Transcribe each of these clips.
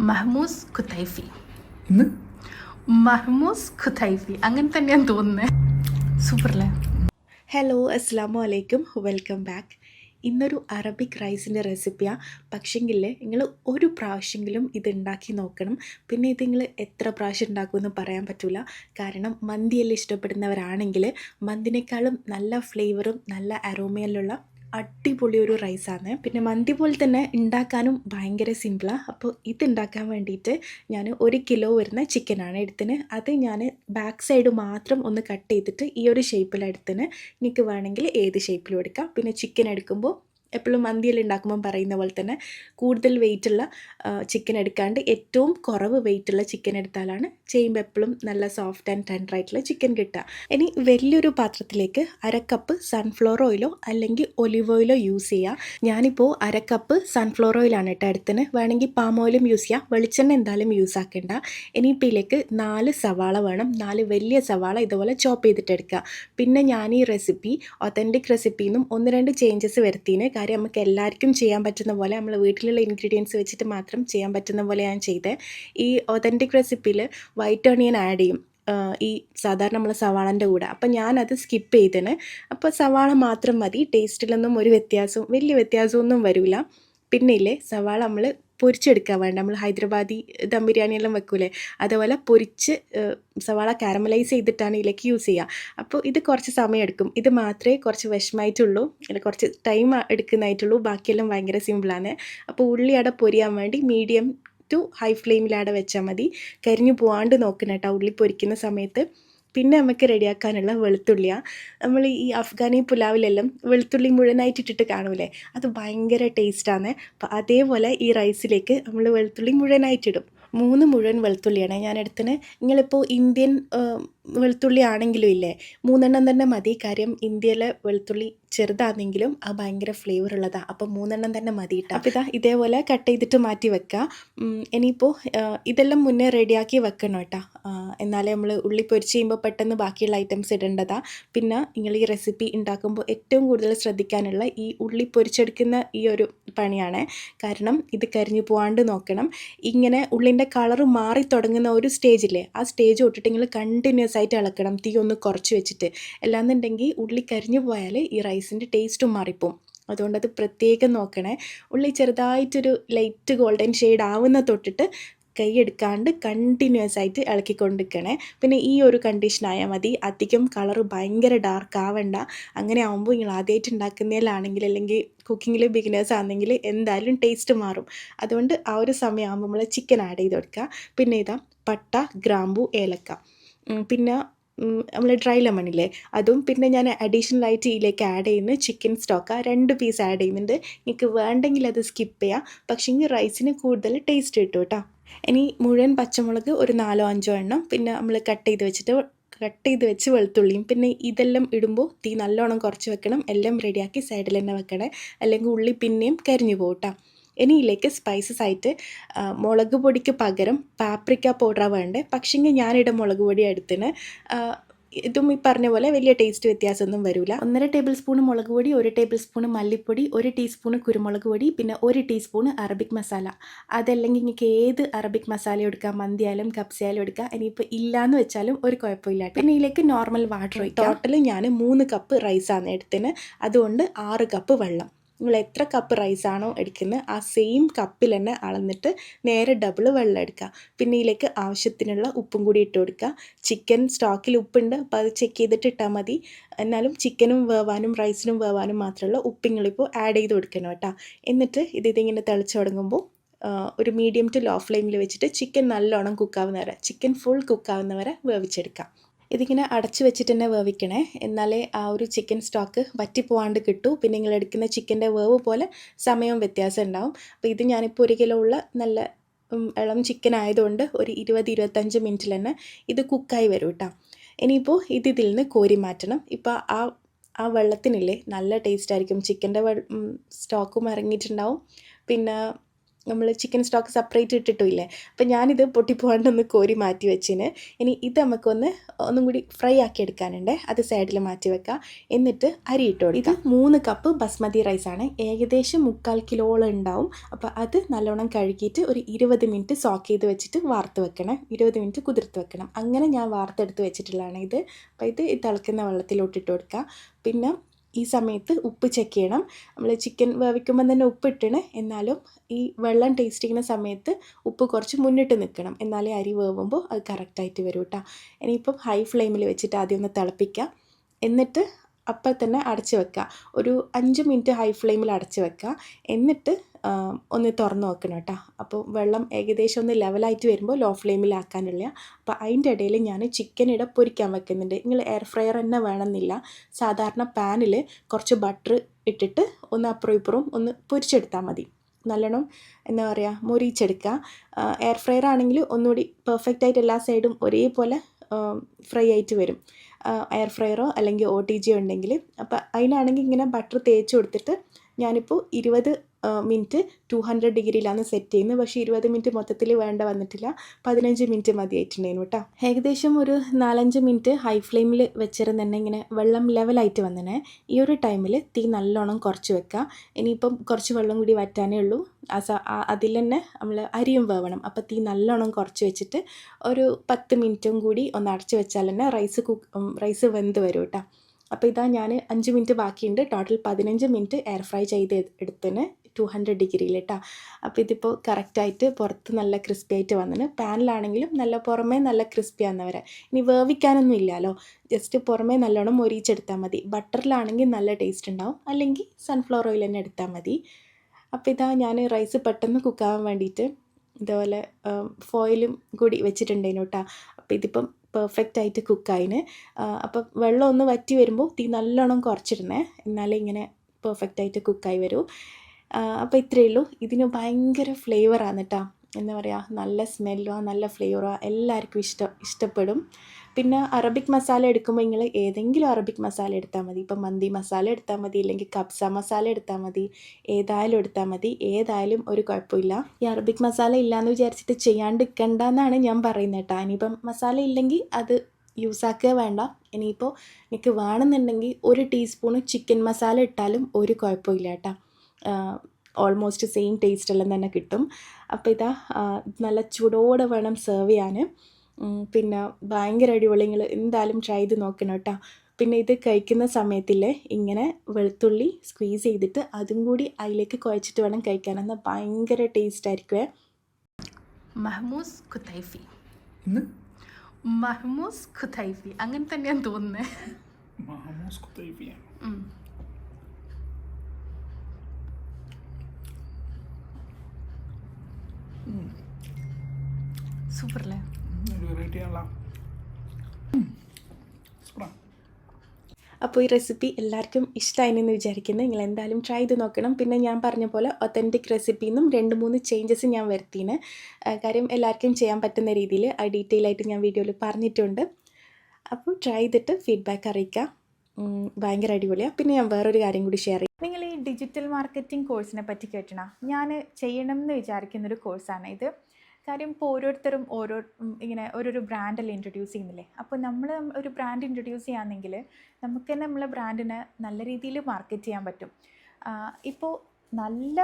മഹ്മൂസ് ഖുത്തൈഫി മഹ്മൂസ് ഖുത്തൈഫി അങ്ങനെ തന്നെയാണ് തോന്നുന്നത് സൂപ്പർ അല്ലേ ഹലോ അസ്സാം വലൈക്കും വെൽക്കം ബാക്ക്. ഇന്നൊരു അറബിക് റൈസിന്റെ റെസിപ്പിയാണ് പക്ഷെങ്കിൽ നിങ്ങൾ ഒരു പ്രാവശ്യമെങ്കിലും ഇത് ഉണ്ടാക്കി നോക്കണം. പിന്നെ ഇത് നിങ്ങൾ എത്ര പ്രാവശ്യം ഉണ്ടാക്കുമെന്ന് പറയാൻ പറ്റില്ല കാരണം മന്തിയെല്ലാം ഇഷ്ടപ്പെടുന്നവരാണെങ്കിൽ മന്തിനേക്കാളും നല്ല ഫ്ലേവറും നല്ല അരോമയിലുള്ള അടിപൊളി ഒരു റൈസാണ്. പിന്നെ മന്തി പോലെ തന്നെ ഉണ്ടാക്കാനും ഭയങ്കര സിമ്പിളാണ് അപ്പോൾ ഇത് ഉണ്ടാക്കാൻ വേണ്ടിയിട്ട് ഞാൻ ഒരു കിലോ വരുന്ന ചിക്കനാണ് എടുത്തിന്. അത് ഞാൻ ബാക്ക് സൈഡ് മാത്രം ഒന്ന് കട്ട് ചെയ്തിട്ട് ഈ ഒരു ഷേപ്പിലെടുത്തിന് നിങ്ങൾക്ക് വേണമെങ്കിൽ ഏത് ഷേപ്പിലും എടുക്കാം. പിന്നെ ചിക്കൻ എടുക്കുമ്പോൾ എപ്പോഴും മന്തിയിൽ ഉണ്ടാക്കുമ്പോൾ പറയുന്ന പോലെ തന്നെ കൂടുതൽ വെയിറ്റുള്ള ചിക്കൻ എടുക്കാണ്ട് ഏറ്റവും കുറവ് വെയിറ്റുള്ള ചിക്കൻ എടുത്താലാണ് ചെയ്യുമ്പോൾ എപ്പോഴും നല്ല സോഫ്റ്റ് ആൻഡ് ടെൻഡർ ആയിട്ടുള്ള ചിക്കൻ കിട്ടുക. ഇനി വലിയൊരു പാത്രത്തിലേക്ക് അരക്കപ്പ് സൺഫ്ലവർ ഓയിലോ അല്ലെങ്കിൽ ഒലിവ് ഓയിലോ യൂസ് ചെയ്യുക ഞാനിപ്പോൾ അരക്കപ്പ് സൺഫ്ലവർ ഓയിലാണ് കേട്ടോ അടുത്തിന് വേണമെങ്കിൽ പാം ഓയിലും യൂസ് ചെയ്യാം. വെളിച്ചെണ്ണ എന്തായാലും യൂസ് ആക്കേണ്ട. ഇനിയിപ്പോൾ ഇതിലേക്ക് നാല് സവാള വേണം. നാല് വലിയ സവാള ഇതുപോലെ ചോപ്പ് ചെയ്തിട്ട് എടുക്കുക. പിന്നെ ഞാൻ ഈ റെസിപ്പി ഒത്തന്റിക് റെസിപ്പിന്നും ഒന്ന് രണ്ട് ചേഞ്ചസ് വരുത്തിന്. കാര്യം നമുക്ക് എല്ലാവർക്കും ചെയ്യാൻ പറ്റുന്ന പോലെ നമ്മൾ വീട്ടിലുള്ള ഇൻഗ്രീഡിയൻസ് വെച്ചിട്ട് മാത്രം ചെയ്യാൻ പറ്റുന്ന പോലെ ഞാൻ ചെയ്തത് ഈ ഒതന്റിക് റെസിപ്പിയിൽ വൈറ്റ് ഓണിയൻ ആഡ് ചെയ്യും. ഈ സാധാരണ നമ്മൾ സവാളന്റെ കൂടെ. അപ്പം ഞാനത് സ്കിപ്പ് ചെയ്തേന്. അപ്പോൾ സവാള മാത്രം മതി. ടേസ്റ്റിലൊന്നും ഒരു വ്യത്യാസവും വലിയ വ്യത്യാസമൊന്നും വരില്ല പിന്നെ ഇല്ലേ സവാള നമ്മൾ പൊരിച്ചെടുക്കാൻ വേണ്ട. നമ്മൾ ഹൈദരാബാദി ദം ബിരിയാണി എല്ലാം വെക്കൂലേ? അതേപോലെ പൊരിച്ച് സവാള കാരമലൈസ് ചെയ്തിട്ടാണ് ഇതിലേക്ക് യൂസ് ചെയ്യുക. അപ്പോൾ ഇത് കുറച്ച് സമയം എടുക്കും. ഇത് മാത്രമേ കുറച്ച് വിഷമായിട്ടുള്ളൂ അല്ല കുറച്ച് ടൈം എടുക്കുന്നതായിട്ടുള്ളൂ. ബാക്കിയെല്ലാം ഭയങ്കര സിമ്പിളാണ് അപ്പോൾ ഉള്ളി അവിടെ പൊരിയാൻ വേണ്ടി മീഡിയം ടു ഹൈ ഫ്ലെയിമിലവിടെ വെച്ചാൽ മതി. കരിഞ്ഞു പോവാണ്ട് നോക്കണം കേട്ടോ. ഉള്ളി പൊരിക്കുന്ന സമയത്ത്. പിന്നെ നമുക്ക് റെഡിയാക്കാനുള്ള വെളുത്തുള്ളിയാണ് നമ്മൾ ഈ അഫ്ഗാനി പുലാവിലെല്ലാം വെളുത്തുള്ളി മുഴുവനായിട്ട് ഇട്ടിട്ട് കാണൂലേ? അത് ഭയങ്കര ടേസ്റ്റാണ് അപ്പോൾ അതേപോലെ ഈ റൈസിലേക്ക് നമ്മൾ വെളുത്തുള്ളി മുഴുവനായിട്ടിടും. മൂന്ന് മുഴുവൻ വെളുത്തുള്ളിയാണ് ഞാൻ എടുത്തിന് നിങ്ങളിപ്പോൾ ഇന്ത്യൻ വെളുത്തുള്ളി ആണെങ്കിലും ഇല്ലേ? മൂന്നെണ്ണം തന്നെ മതി. കാര്യം ഇന്ത്യയിലെ വെളുത്തുള്ളി ചെറുതാണെങ്കിലും അത് ഭയങ്കര ഫ്ലേവർ ഉള്ളതാണ് അപ്പോൾ മൂന്നെണ്ണം തന്നെ മതി കേട്ടോ അപ്പോൾ ഇതാ ഇതേപോലെ കട്ട് ചെയ്തിട്ട് മാറ്റി വെക്കുക ഇനിയിപ്പോൾ ആ, ഇതെല്ലാം മുന്നേ റെഡിയാക്കി വെക്കണം കേട്ടോ ആ, എന്നാലേ നമ്മൾ ഉള്ളി പൊരിച്ച് ചെയ്യുമ്പോൾ പെട്ടെന്ന് ബാക്കിയുള്ള ഐറ്റംസ് ഇടേണ്ടതാ. പിന്നെ നിങ്ങൾ ഈ റെസിപ്പി ഉണ്ടാക്കുമ്പോൾ ഏറ്റവും കൂടുതൽ ശ്രദ്ധിക്കാനുള്ള ഈ ഉള്ളി പൊരിച്ചെടുക്കുന്ന ഈ ഒരു പണിയാണ്. കാരണം ഇത് കരിഞ്ഞു പോവാണ്ട് നോക്കണം. ഇങ്ങനെ ഉള്ളിന്റെ കളറ് മാറി തുടങ്ങുന്ന ഒരു സ്റ്റേജില്ലേ ആ സ്റ്റേജ് തൊട്ടിട്ട് നിങ്ങൾ കണ്ടിന്യൂസ് ആയിട്ട് ഇളക്കണം. തീ ഒന്ന് കുറച്ച് വെച്ചിട്ട്. അല്ലാന്നുണ്ടെങ്കിൽ ഉള്ളി കരിഞ്ഞു പോയാൽ ഈ റൈസിന്റെ ടേസ്റ്റും മാറിപ്പോവും. അതുകൊണ്ട് അത് പ്രത്യേകം നോക്കണേ. ഉള്ളി ചെറുതായിട്ടൊരു ലൈറ്റ് ഗോൾഡൻ ഷെയ്ഡ് ആവുന്ന തൊട്ടിട്ട് കൈ എടുക്കാണ്ട് കണ്ടിന്യൂസ് ആയിട്ട് ഇളക്കിക്കൊണ്ടിരിക്കണേ. പിന്നെ ഈ ഒരു കണ്ടീഷൻ ആയാൽ മതി. അധികം കളർ ഭയങ്കര ഡാർക്ക് ആവണ്ട. അങ്ങനെ ആകുമ്പോൾ നിങ്ങൾ ആദ്യമായിട്ട് ഉണ്ടാക്കുന്നതിലാണെങ്കിൽ അല്ലെങ്കിൽ കുക്കിങ്ങിൽ ബിഗിനേഴ്സ് ആണെങ്കിൽ എന്തായാലും ടേസ്റ്റ് മാറും. അതുകൊണ്ട് ആ ഒരു സമയമാകുമ്പോൾ നമ്മൾ ചിക്കൻ ആഡ് ചെയ്ത് കൊടുക്കുക. പിന്നെ ഇതാ പട്ട ഗ്രാമ്പു ഏലക്ക. പിന്നെ നമ്മൾ ഡ്രൈ ലെമൺ ഇല്ലേ? അതും പിന്നെ ഞാൻ അഡീഷണൽ ആയിട്ട് ഇതിലേക്ക് ആഡ് ചെയ്യുന്ന. ചിക്കൻ സ്റ്റോക്ക് സ്റ്റോക്ക രണ്ട് പീസ് ആഡ് ചെയ്യുന്നുണ്ട്. നിങ്ങൾക്ക് വേണ്ടെങ്കിൽ അത് സ്കിപ്പ് ചെയ്യാം. പക്ഷേ ഈ റൈസിന് കൂടുതൽ ടേസ്റ്റ് കിട്ടും കേട്ടോ. ഇനി മുഴുവൻ പച്ചമുളക് ഒരു നാലോ അഞ്ചോ എണ്ണം. പിന്നെ നമ്മൾ കട്ട് ചെയ്ത് വെച്ചിട്ട് കട്ട് ചെയ്ത് വെച്ച് വെളുത്തുള്ളിയും പിന്നെ ഇതെല്ലാം ഇടുമ്പോൾ തീ നല്ലോണം കുറച്ച് വെക്കണം. എല്ലാം റെഡിയാക്കി സൈഡിൽ തന്നെ വെക്കണേ. അല്ലെങ്കിൽ ഉള്ളി പിന്നെയും കരിഞ്ഞു പോകട്ടോ ഇനി ഇതിലേക്ക് സ്പൈസസ് ആയിട്ട് മുളക് പൊടിക്ക് പകരം പാപ്രിക്ക പൗഡറാണ് വേണ്ടത് പക്ഷേങ്കിൽ ഞാനിവിടെ മുളക് പൊടി എടുത്തിന്. ഇതും ഈ പറഞ്ഞ പോലെ വലിയ ടേസ്റ്റ് വ്യത്യാസമൊന്നും വരില്ല ഒന്നര ടേബിൾ സ്പൂൺ മുളക് പൊടി ഒരു ടേബിൾ സ്പൂൺ മല്ലിപ്പൊടി ഒരു ടീസ്പൂൺ കുരുമുളക് പൊടി പിന്നെ ഒരു ടീസ്പൂൺ അറബിക് മസാല അതല്ലെങ്കിൽ നിങ്ങൾക്ക് ഏത് അറബിക് മസാല എടുക്കാം മന്തിയാലും ആയാലും കപ്സ ആയാലും എടുക്കാം. ഇനിയിപ്പോൾ ഇല്ലാന്ന് വെച്ചാലും ഒരു കുഴപ്പമില്ല പിന്നെ ഇതിലേക്ക് നോർമൽ വാട്ടർ ടോട്ടൽ ഞാൻ മൂന്ന് കപ്പ് റൈസാണ് എടുത്തിന്. അതുകൊണ്ട് ആറ് കപ്പ് വെള്ളം. നിങ്ങൾ എത്ര കപ്പ് റൈസ് ആണോ എടുക്കുന്നത് ആ സെയിം കപ്പിൽ തന്നെ അളന്നിട്ട് നേരെ ഡബിൾ വെള്ളം എടുക്കുക. പിന്നെ ഇതിലേക്ക് ആവശ്യത്തിനുള്ള ഉപ്പും കൂടി ഇട്ട് കൊടുക്കുക. ചിക്കൻ സ്റ്റോക്കിൽ ഉപ്പുണ്ട് അപ്പോൾ അത് ചെക്ക് ചെയ്തിട്ട് ഇട്ടാൽ മതി. എന്നാലും ചിക്കനും വേവാനും റൈസിനും വേവാനും മാത്രമുള്ള ഉപ്പിങ്ങളിപ്പോൾ ആഡ് ചെയ്ത് കൊടുക്കണം കേട്ടോ. എന്നിട്ട് ഇത് ഇതിങ്ങനെ തിളച്ച് തുടങ്ങുമ്പോൾ ഒരു മീഡിയം ടു ലോ ഫ്ലെയിമിൽ വെച്ചിട്ട് ചിക്കൻ നല്ലോണം കുക്കാവുന്ന വരെ ചിക്കൻ ഫുൾ കുക്കാവുന്ന വരെ വേവിച്ചെടുക്കാം ഇതിങ്ങനെ അടച്ചു വെച്ചിട്ട് തന്നെ വേവിക്കണേ. എന്നാലേ ആ ഒരു ചിക്കൻ സ്റ്റോക്ക് വറ്റിപ്പോവാണ്ട് കിട്ടൂ. പിന്നെ നിങ്ങൾ എടുക്കുന്ന ചിക്കന്റെ വേവ് പോലെ സമയവും വ്യത്യാസം ഉണ്ടാവും. അപ്പോൾ ഇത് ഞാനിപ്പോൾ ഒരു കിലോ ഉള്ള നല്ല ഇളം ചിക്കൻ ആയതുകൊണ്ട് ഒരു ഇരുപത് ഇരുപത്തഞ്ച് മിനിറ്റിൽ തന്നെ ഇത് കുക്കായി വരും കേട്ടോ ഇനിയിപ്പോൾ ഇത് ഇതിൽ നിന്ന് കോരി മാറ്റണം. ഇപ്പോൾ ആ ആ വെള്ളത്തിനില്ലേ നല്ല ടേസ്റ്റ് ആയിരിക്കും. ചിക്കന്റെ സ്റ്റോക്കും ഇറങ്ങിയിട്ടുണ്ടാവും. പിന്നെ നമ്മൾ ചിക്കൻ സ്റ്റോക്ക് സെപ്പറേറ്റ് ഇട്ടിട്ടില്ലേ അപ്പം ഞാനിത് പൊട്ടിപ്പോകാണ്ടൊന്ന് കോരി മാറ്റി വെച്ചിന്. ഇനി ഇത് നമുക്കൊന്ന് ഒന്നും കൂടി ഫ്രൈ ആക്കി എടുക്കാനുണ്ട്. അത് സൈഡിൽ മാറ്റി വെക്കാം. എന്നിട്ട് അരി ഇട്ട് ഇത് മൂന്ന് കപ്പ് ബസ്മതി റൈസാണ് ഏകദേശം മുക്കാൽ കിലോളം ഉണ്ടാവും. അപ്പോൾ അത് നല്ലോണം കഴുകിയിട്ട് ഒരു ഇരുപത് മിനിറ്റ് സോക്ക് ചെയ്ത് വെച്ചിട്ട് വാർത്ത് വെക്കണം. ഇരുപത് മിനിറ്റ് കുതിർത്ത് വെക്കണം. അങ്ങനെ ഞാൻ വാർത്തെടുത്ത് വെച്ചിട്ടുള്ളതാണ് ഇത്. അപ്പോൾ ഇത് തിളക്കുന്ന വെള്ളത്തിലോട്ട് ഇട്ട് കൊടുക്കുക പിന്നെ ഈ സമയത്ത് ഉപ്പ് ചെക്ക് ചെയ്യണം. നമ്മൾ ചിക്കൻ വേവിക്കുമ്പോൾ തന്നെ ഉപ്പ് ഇട്ടണ്. എന്നാലും ഈ വെള്ളം ടേസ്റ്റ് ചെയ്യുന്ന സമയത്ത് ഉപ്പ് കുറച്ച് മുന്നിട്ട് നിൽക്കണം എന്നാലേ അരി വേവുമ്പോൾ അത് കറക്റ്റായിട്ട് വരും കേട്ടോ ഇനിയിപ്പം ഹൈ ഫ്ലെയിമിൽ വെച്ചിട്ട് ആദ്യം ഒന്ന് തിളപ്പിക്കാം. എന്നിട്ട് അപ്പം തന്നെ അടച്ച് വെക്കുക. ഒരു അഞ്ച് മിനിറ്റ് ഹൈ ഫ്ലെയിമിൽ അടച്ച് വെക്കുക. എന്നിട്ട് ഒന്ന് തുറന്ന് വെക്കണം കേട്ടോ. അപ്പോൾ വെള്ളം ഏകദേശം ഒന്ന് ലെവലായിട്ട് വരുമ്പോൾ ലോ ഫ്ലെയിമിലാക്കാനുള്ള അപ്പോൾ അതിന്റെ ഇടയിൽ ഞാൻ ചിക്കൻ ഇട പൊരിക്കാൻ വെക്കുന്നുണ്ട്. നിങ്ങൾ എയർ ഫ്രയർ തന്നെ വേണമെന്നില്ല. സാധാരണ പാനിൽ കുറച്ച് ബട്ടർ ഇട്ടിട്ട് ഒന്ന് അപ്പുറം ഇപ്പുറം ഒന്ന് പൊരിച്ചെടുത്താൽ മതി. നല്ലോണം എന്താ പറയുക മൊരിച്ചെടുക്കുക എയർ ഫ്രയർ ആണെങ്കിൽ ഒന്നുകൂടി പെർഫെക്റ്റായിട്ട് എല്ലാ സൈഡും ഒരേപോലെ ഫ്രൈ ആയിട്ട് വരും. എയർ ഫ്രയറോ അല്ലെങ്കിൽ ഒ ടി ജിയോ ഉണ്ടെങ്കിൽ. അപ്പോൾ അതിനാണെങ്കിൽ ഇങ്ങനെ ബട്ടർ തേച്ച് കൊടുത്തിട്ട് ഞാനിപ്പോൾ ഇരുപത് മിനിറ്റ് ടു ഹൺഡ്രഡ് ഡിഗ്രിയിലാണ് സെറ്റ് ചെയ്യുന്നത്. പക്ഷേ ഇരുപത് മിനിറ്റ് മൊത്തത്തിൽ വേണ്ട വന്നിട്ടില്ല. പതിനഞ്ച് മിനിറ്റ് മതിയായിട്ടുണ്ടായിരുന്നു കേട്ടോ. ഏകദേശം ഒരു നാലഞ്ച് മിനിറ്റ് ഹൈ ഫ്ലെയിമിൽ വെച്ചിരുന്ന് ഇങ്ങനെ വെള്ളം ലെവലായിട്ട് വന്നേ ഈ ഒരു ടൈമിൽ തീ നല്ലോണം കുറച്ച് വെക്കുക ഇനിയിപ്പം കുറച്ച് വെള്ളം കൂടി വറ്റാനേ ഉള്ളൂ. അതിൽ തന്നെ നമ്മൾ അരിയും വേവണം. അപ്പോൾ തീ നല്ലോണം കുറച്ച് വെച്ചിട്ട് ഒരു പത്ത് മിനിറ്റും കൂടി ഒന്ന് അടച്ച് വെച്ചാൽ തന്നെ റൈസ് കുക്ക് റൈസ് വെന്ത് വരും കേട്ടോ. അപ്പോൾ ഇതാ ഞാൻ അഞ്ച് മിനിറ്റ് ബാക്കിയുണ്ട്. ടോട്ടൽ പതിനഞ്ച് മിനിറ്റ് എയർ ഫ്രൈ ചെയ്ത് എടുത്തിന് ടു ഹൺഡ്രഡ് ഡിഗ്രിയിൽ കേട്ടോ അപ്പോൾ ഇതിപ്പോൾ കറക്റ്റായിട്ട് പുറത്ത് നല്ല ക്രിസ്പി ആയിട്ട് വന്നിന്. പാനിലാണെങ്കിലും നല്ല പുറമേ നല്ല ക്രിസ്പി ആകുന്നവരെ ഇനി വേവിക്കാനൊന്നും ഇല്ലല്ലോ ജസ്റ്റ് പുറമേ നല്ലോണം മൊരിച്ചെടുത്താൽ മതി. ബട്ടറിലാണെങ്കിൽ നല്ല ടേസ്റ്റ് ഉണ്ടാവും. അല്ലെങ്കിൽ സൺഫ്ലവർ ഓയിൽ തന്നെ എടുത്താൽ മതി. അപ്പോൾ ഇതാ ഞാൻ റൈസ് പെട്ടെന്ന് കുക്കാവാൻ വേണ്ടിയിട്ട് ഇതുപോലെ ഫോയിലും കൂടി വെച്ചിട്ടുണ്ടേനു കേട്ടോ അപ്പോൾ ഇതിപ്പം പെർഫെക്റ്റ് ആയിട്ട് കുക്കായിന് അപ്പം വെള്ളം ഒന്ന് വറ്റി വരുമ്പോൾ തീ നല്ലോണം കുറച്ചിടണേ. എന്നാലേ ഇങ്ങനെ പെർഫെക്റ്റ് ആയിട്ട് കുക്കായി വരൂ. അപ്പോൾ ഇത്രയേ ഉള്ളൂ. ഇതിന് ഭയങ്കര ഫ്ലേവറാണ് കേട്ടോ എന്താ പറയുക നല്ല സ്മെല്ലോ നല്ല ഫ്ലേവറോ എല്ലാവർക്കും ഇഷ്ടം ഇഷ്ടപ്പെടും. പിന്നെ അറബിക് മസാല എടുക്കുമ്പോൾ നിങ്ങൾ ഏതെങ്കിലും അറബിക് മസാല എടുത്താൽ മതി. ഇപ്പം മന്തി മസാല എടുത്താൽ മതി ഇല്ലെങ്കിൽ കബ്സ മസാല എടുത്താൽ മതി. ഏതായാലും എടുത്താൽ മതി. ഏതായാലും ഒരു കുഴപ്പമില്ല ഈ അറബിക് മസാല ഇല്ലയെന്ന് വിചാരിച്ചിട്ട് ചെയ്യാണ്ടിരിക്കണ്ട എന്നാണ് ഞാൻ പറയുന്നത് കേട്ടോ ഇനിയിപ്പം മസാല ഇല്ലെങ്കിൽ അത് യൂസാക്കുക വേണ്ട. ഇനിയിപ്പോൾ എനിക്ക് വേണമെന്നുണ്ടെങ്കിൽ ഒരു ടീസ്പൂണ് ചിക്കൻ മസാല ഇട്ടാലും ഒരു കുഴപ്പമില്ല കേട്ടോ ഓൾമോസ്റ്റ് സെയിം ടേസ്റ്റ് എല്ലാം തന്നെ കിട്ടും. അപ്പോൾ ഇതാ നല്ല ചൂടോടെ വേണം സെർവ് ചെയ്യാൻ പിന്നെ ഭയങ്കര അടിപൊളി. നിങ്ങൾ എന്തായാലും ട്രൈ ചെയ്ത് നോക്കണം കേട്ടോ. പിന്നെ ഇത് കഴിക്കുന്ന സമയത്തിൽ ഇങ്ങനെ വെളുത്തുള്ളി സ്ക്വീസ് ചെയ്തിട്ട് അതും കൂടി അതിലേക്ക് കുഴച്ചിട്ട് വേണം കഴിക്കാൻ. എന്നാൽ ഭയങ്കര ടേസ്റ്റ് ആയിരിക്കുമേ മഹ്മൂസ് ഖുത്തൈഫി ഇന്ന്? മഹ്മൂസ് ഖുത്തൈഫി അങ്ങനെ തന്നെയാണ് തോന്നുന്നത് മഹ്മൂസ് കുത്തൈഫിയാണ് സൂപ്പർ അല്ലേ ഒരു വെറൈറ്റി ആണല്ലോ അപ്പോൾ ഈ റെസിപ്പി എല്ലാവർക്കും ഇഷ്ടമായിന്ന് വിചാരിക്കുന്നത് നിങ്ങൾ എന്തായാലും ട്രൈ ചെയ്ത് നോക്കണം. പിന്നെ ഞാൻ പറഞ്ഞ പോലെ ഒത്തന്റിക് റെസിപ്പിയിൽ നിന്നും രണ്ട് മൂന്ന് ചേഞ്ചസ് ഞാൻ വരുത്തിന്. കാര്യം എല്ലാവർക്കും ചെയ്യാൻ പറ്റുന്ന രീതിയിൽ ആ ഡീറ്റെയിൽ ആയിട്ട് ഞാൻ വീഡിയോയിൽ പറഞ്ഞിട്ടുണ്ട്. അപ്പോൾ ട്രൈ ചെയ്തിട്ട് ഫീഡ്ബാക്ക് അറിയിക്കാം. ഭയങ്കര അടിപൊളിയാണ് പിന്നെ ഞാൻ വേറൊരു കാര്യം കൂടി ഷെയർ ചെയ്യാം നിങ്ങൾ ഈ ഡിജിറ്റൽ മാർക്കറ്റിംഗ് കോഴ്സിനെ പറ്റി കേട്ടണ ഞാൻ ചെയ്യണം എന്ന് വിചാരിക്കുന്നൊരു കോഴ്സാണ് ഇത്. കാര്യം ഇപ്പോൾ ഓരോരുത്തരും ഓരോ ഇങ്ങനെ ഓരോരോ ബ്രാൻഡല്ലേ ഇൻട്രൊഡ്യൂസ് ചെയ്യുന്നില്ലേ? അപ്പോൾ നമ്മൾ ഒരു ബ്രാൻഡ് ഇൻട്രൊഡ്യൂസ് ചെയ്യുകയാണെങ്കിൽ നമുക്ക് തന്നെ നമ്മളെ ബ്രാൻഡിനെ നല്ല രീതിയിൽ മാർക്കറ്റ് ചെയ്യാൻ പറ്റും. ഇപ്പോൾ നല്ല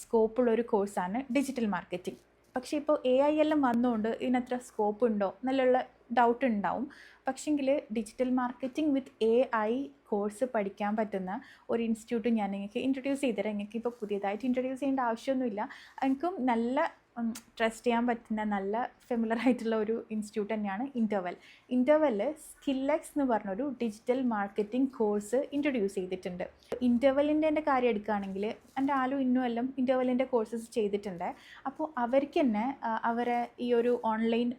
സ്കോപ്പുള്ള ഒരു കോഴ്സാണ് ഡിജിറ്റൽ മാർക്കറ്റിംഗ് പക്ഷേ ഇപ്പോൾ എ ഐ എല്ലാം വന്നുകൊണ്ട് ഇതിനത്ര സ്കോപ്പ് ഉണ്ടോ എന്നുള്ള ഡൗട്ട് ഉണ്ടാവും പക്ഷെങ്കിൽ digital marketing with A I course പഠിക്കാൻ പറ്റുന്ന ഒരു ഇൻസ്റ്റിറ്റ്യൂട്ട് ഞാൻ നിങ്ങൾക്ക് ഇൻട്രൊഡ്യൂസ് ചെയ്തുതരാം. നിങ്ങൾക്ക് ഇപ്പോൾ പുതിയതായിട്ട് ഇൻട്രൊഡ്യൂസ് ചെയ്യേണ്ട ആവശ്യമൊന്നുമില്ല. എനിക്കും നല്ല ട്രസ്റ്റ് ചെയ്യാൻ പറ്റുന്ന നല്ല ഫെമിലർ ആയിട്ടുള്ള ഒരു ഇൻസ്റ്റിറ്റ്യൂട്ട് തന്നെയാണ് ഇന്റർവെൽ ഇന്റർവെൽ സ്കില്ലെക്സ് എന്ന് പറഞ്ഞൊരു ഡിജിറ്റൽ മാർക്കറ്റിംഗ് കോഴ്സ് ഇൻട്രൊഡ്യൂസ് ചെയ്തിട്ടുണ്ട്. ഇന്റർവെല്ലിന്റെ എന്റെ കാര്യം എടുക്കുകയാണെങ്കിൽ എന്റെ ആലും ഇന്നും എല്ലാം ഇന്റർവെല്ലിന്റെ കോഴ്സസ് ചെയ്തിട്ടുണ്ട്. അപ്പോൾ അവർക്ക് തന്നെ അവരെ ഈ ഒരു ഓൺലൈൻ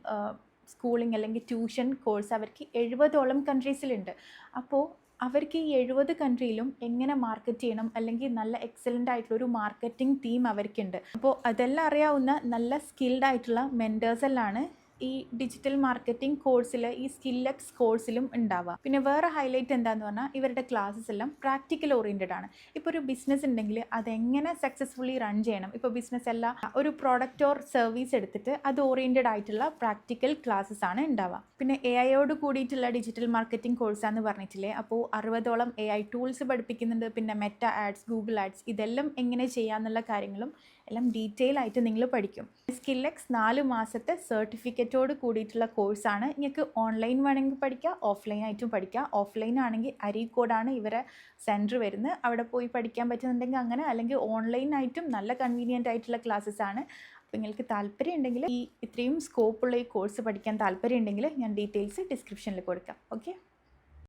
സ്കൂളിംഗ് അല്ലെങ്കിൽ ട്യൂഷൻ കോഴ്സ് അവർക്ക് എഴുപതോളം കൺട്രീസിലുണ്ട് അപ്പോൾ അവർക്ക് ഈ എഴുപത് കൺട്രിയിലും എങ്ങനെ മാർക്കറ്റ് ചെയ്യണം അല്ലെങ്കിൽ നല്ല എക്സലന്റ് ആയിട്ടുള്ള ഒരു മാർക്കറ്റിംഗ് ടീം അവർക്കുണ്ട്. അപ്പോൾ അതെല്ലാം അറിയാവുന്ന നല്ല സ്കിൽഡ് ആയിട്ടുള്ള മെന്റേഴ്സ് എല്ലാമാണ് ഈ ഡിജിറ്റൽ മാർക്കറ്റിംഗ് കോഴ്സിൽ ഈ സ്കില്ലക്സ് കോഴ്സിലും ഉണ്ടാവുക. പിന്നെ വേറെ ഹൈലൈറ്റ് എന്താന്ന് പറഞ്ഞാൽ ഇവരുടെ ക്ലാസ്സസ് എല്ലാം പ്രാക്ടിക്കൽ ഓറിയന്റഡ് ആണ്. ഇപ്പോൾ ഒരു ബിസിനസ് ഉണ്ടെങ്കിൽ അതെങ്ങനെ സക്സസ്ഫുള്ളി റൺ ചെയ്യണം? ഇപ്പോൾ ബിസിനസ് അല്ല ഒരു പ്രോഡക്റ്റ് ഓർ സർവീസ് എടുത്തിട്ട് അത് ഓറിയന്റഡ് ആയിട്ടുള്ള പ്രാക്ടിക്കൽ ക്ലാസ്സസ് ആണ് ഉണ്ടാവുക. പിന്നെ എ ഐയോട് കൂടിയിട്ടുള്ള ഡിജിറ്റൽ മാർക്കറ്റിംഗ് കോഴ്സാന്ന് പറഞ്ഞിട്ടില്ലേ? അപ്പോൾ അറുപതോളം എ ഐ ടൂൾസ് പഠിപ്പിക്കുന്നുണ്ട്. പിന്നെ മെറ്റ ആഡ്സ് ഗൂഗിൾ ആഡ്സ് ഇതെല്ലാം എങ്ങനെ ചെയ്യാന്നുള്ള കാര്യങ്ങളും എല്ലാം ഡീറ്റെയിൽ ആയിട്ട് നിങ്ങൾ പഠിക്കും. സ്കില്ലെക്സ് നാല് മാസത്തെ സർട്ടിഫിക്കറ്റോട് കൂടിയിട്ടുള്ള കോഴ്സാണ് നിങ്ങൾക്ക് ഓൺലൈൻ വേണമെങ്കിൽ പഠിക്കാം ഓഫ്ലൈൻ ആയിട്ടും പഠിക്കാം. ഓഫ്ലൈൻ ആണെങ്കിൽ അരീക്കോടാണ് ഇവരെ സെന്റർ വരുന്നത്. അവിടെ പോയി പഠിക്കാൻ പറ്റുന്നുണ്ടെങ്കിൽ അങ്ങനെ അല്ലെങ്കിൽ ഓൺലൈൻ ആയിട്ടും നല്ല കൺവീനിയന്റ് ആയിട്ടുള്ള ക്ലാസ്സസ് ആണ്. അപ്പോൾ നിങ്ങൾക്ക് താല്പര്യം ഉണ്ടെങ്കിൽ ഈ ഇത്രയും സ്കോപ്പുള്ള ഈ കോഴ്സ് പഠിക്കാൻ താല്പര്യം ഉണ്ടെങ്കിൽ ഞാൻ ഡീറ്റെയിൽസ് ഡിസ്ക്രിപ്ഷനിൽ കൊടുക്കാം. ഓക്കെ